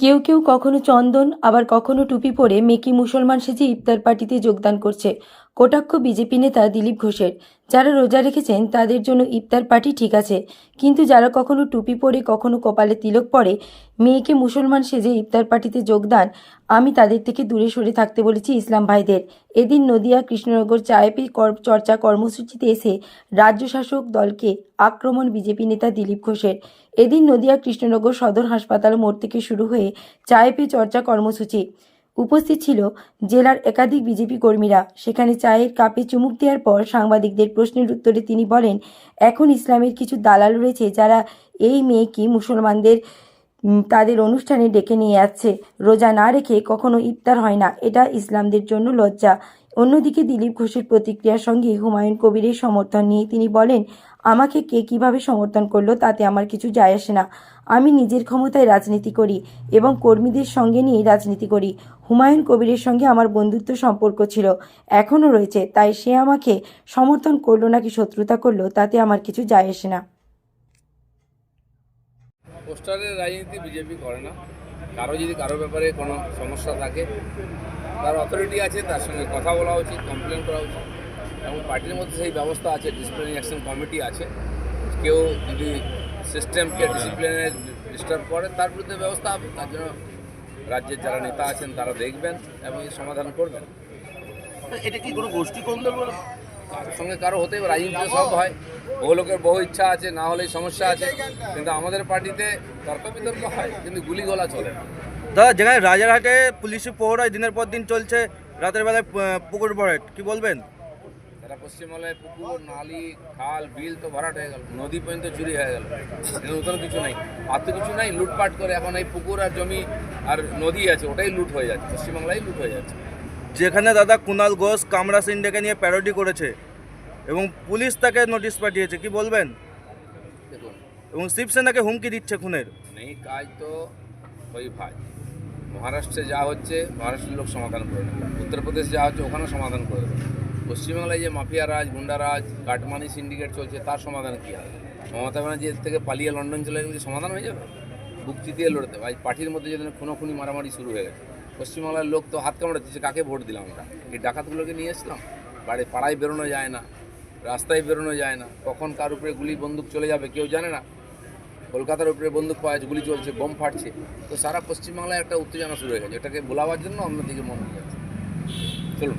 কেউ কেউ কখনো চন্দন, আবার কখনো টুপি পরে মেকি মুসলমান সেজে ইফতার পার্টিতে যোগদান করছে। কটাক্ষ বিজেপি নেতা দিলীপ ঘোষের, যারা রোজা রেখেছেন তাদের জন্য ইফতার পার্টি ঠিক আছে, কিন্তু যারা কখনো টুপি পরে, কখনো কপালে তিলক পরে, মেয়েকে মুসলমান সেজে ইফতার পার্টিতে যোগদান, আমি তাদের থেকে দূরে সরে থাকতে বলেছি ইসলাম ভাইদের। এদিন নদিয়া কৃষ্ণনগর চায়পি চর্চা কর্মসূচিতে এসে রাজ্য শাসক দলকে আক্রমণ বিজেপি নেতা দিলীপ ঘোষের। এদিন নদিয়া কৃষ্ণনগর সদর হাসপাতাল মোড় থেকে শুরু হয়ে চায়ে পে চর্চা কর্মসূচি। উপস্থিত ছিল জেলার একাধিক বিজেপি কর্মীরা। সেখানে চায়ের কাপে চুমুক দেওয়ার পর সাংবাদিকদের প্রশ্নের উত্তরে তিনি বলেন, এখন ইসলামের কিছু দালাল রয়েছে যারা এই মেয়েকে মুসলমানদের তাদের অনুষ্ঠানে ডেকে নিয়ে যাচ্ছে রোজা না রেখে কখনো ইফতার হয় না। এটা ইসলামদের জন্য লজ্জা। অন্যদিকে দিলীপ ঘোষের প্রতিক্রিয়ার সঙ্গে হুমায়ুন কবিরের সমর্থন নিয়ে তিনি বলেন, আমাকে কে কীভাবে সমর্থন করল তাতে আমার কিছু যায় আসে না। আমি নিজের ক্ষমতায় রাজনীতি করি এবং কর্মীদের সঙ্গে নিয়ে রাজনীতি করি। হুমায়ুন কবিরের সঙ্গে আমার বন্ধুত্ব সম্পর্ক ছিল, এখনও রয়েছে। তাই সে আমাকে সমর্থন করল নাকি শত্রুতা করল তাতে আমার কিছু যায় আসে না। পোস্টারের রাজনীতি বিজেপি করে না। কারও যদি কারও ব্যাপারে কোনো সমস্যা থাকে, তার অথরিটি আছে, তার সঙ্গে কথা বলা উচিত কমপ্লেন করা উচিত। এবং পার্টির মধ্যে সেই ব্যবস্থা আছে ডিসিপ্লিন অ্যাকশন কমিটি আছে। কেউ যদি সিস্টেমকে ডিসিপ্লিনে ডিস্টার্ব করে, তার বিরুদ্ধে ব্যবস্থা হবে। তার জন্য রাজ্যের যারা নেতা আছেন, তারা দেখবেন এবং সমাধান করবেন। এটা কি কোনো গোষ্ঠী কোন্দল কারোর সঙ্গে কারও হতে পারে রাজনীতিতে সব হয়। বহু লোকের বহু ইচ্ছা আছে না হলে সমস্যা আছে। কিন্তু আমাদের পার্টিতে তর্ক বিতর্ক হয় কিন্তু গুলিগোলা চলে না। দাদা যেখানে রাজারহাটে পুলিশি প্রহরায় দিনের পর দিন চলছে রাতের বেলায় পুকুর ভরাট কি বলবেন? তারা পশ্চিমবাংলায় পুকুর নালি খাল বিল তো ভরাট হয়ে গেল নদী পর্যন্ত চুরি হয়ে গেল। নতুন কিছু নাই। আর তো কিছু নাই লুটপাট করে এখন এই পুকুর আর জমি আর নদী আছে ওটাই লুট হয়ে যাচ্ছে পশ্চিমবাংলায় লুট হয়ে যাচ্ছে। যেখানে দাদা কুনাল ঘোষ কামরা সিন্ডেকে নিয়ে প্যারোডি করেছে এবং পুলিশ তাকে নোটিশ পাঠিয়েছে। কি বলবেন? এবং শিবসেনাকে হুমকি দিচ্ছে খুনের। নেই কাজ তো ওই ভাই। মহারাষ্ট্রে যা হচ্ছে মহারাষ্ট্রের লোক সমাধান করে নেবে। উত্তরপ্রদেশ যা হচ্ছে ওখানেও সমাধান করে দেবে। পশ্চিমবাংলায় যে mafia raj goonda raj cut money syndicate চলছে তার সমাধান কী হবে? মমতা ব্যানার্জি এর থেকে পালিয়ে লন্ডন চলে গেলে সমাধান হয়ে যাবে? বুক চিতিয়ে লড়তে। আজ পার্টির মধ্যে যেদিন খুনোখুনি মারামারি শুরু হয়ে গেছে। পশ্চিমবাংলার লোক তো হাত কামড়াচ্ছে দিচ্ছে কাকে ভোট দিলাম আমরা? এই ডাকাতগুলোকে নিয়ে এসলাম বাড়ি পাড়ায় বেরোনো যায় না, রাস্তায় বেরোনো যায় না। কখন কার উপরে গুলি বন্দুক চলে যাবে কেউ জানে না। কলকাতার উপরে বন্দুক পাওয়া গুলি চলছে, বোম ফাটছে। তো সারা পশ্চিমবাংলায় একটা উত্তেজনা শুরু হয়ে গেছে। এটাকে বোলাবার জন্য অন্যদিকে মন হয়ে যাচ্ছে চলুন।